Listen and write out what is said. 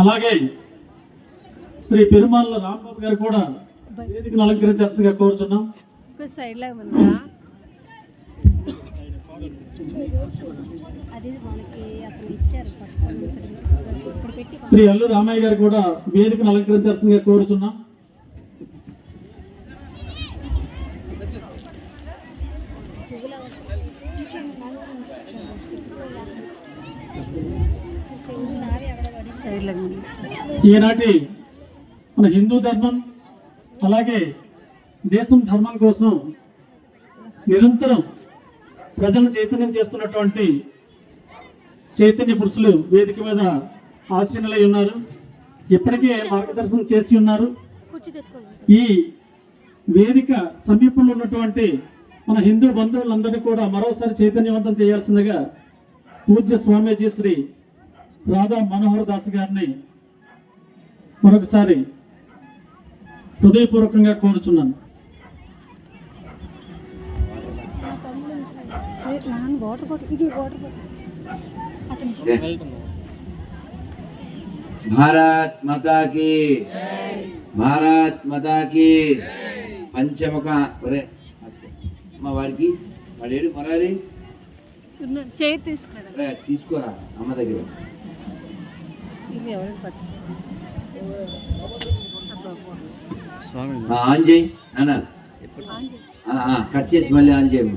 అలాగే శ్రీ పెరుమాళ్ళ రాంబాబు గారు కూడా వేదికను అలంకరించాల్సిందిగా కోరుచున్నాం. శ్రీ అల్లు రామయ్య గారు కూడా వేదికను అలంకరించాల్సిందిగా కోరుచున్నాం. ఈనాటి మన హిందూ ధర్మం అలాగే దేశం ధర్మం కోసం నిరంతరం ప్రజలను చైతన్యం చేస్తున్నటువంటి చైతన్య పురుషులు వేదిక మీద ఆసీనులై ఉన్నారు. ఇప్పటికే మార్గదర్శనం చేసి ఉన్నారు. ఈ వేదిక సమీపంలో ఉన్నటువంటి మన హిందూ బంధువులందరినీ కూడా మరోసారి చైతన్యవంతం చేయాల్సిందిగా పూజ్య స్వామీజీ శ్రీ రాధా మనోహర్ దాస్ గారిని మరొకసారి హృదయపూర్వకంగా కోరుచున్నాను. భారత్ మాతా की భారత్ మాతా की పంచముఖ అమ్మ వాడికి వాడు ఏడు మరాలి ఉన్నాడు. చైర్ తీసుకున్నాడు ఒరే, తీసుకోరా అమ్మ దగ్గర. పట్టు ఆ, ఆన్ చేయి. ఆ, కట్ చేసి మళ్ళీ ఆన్ చేయము.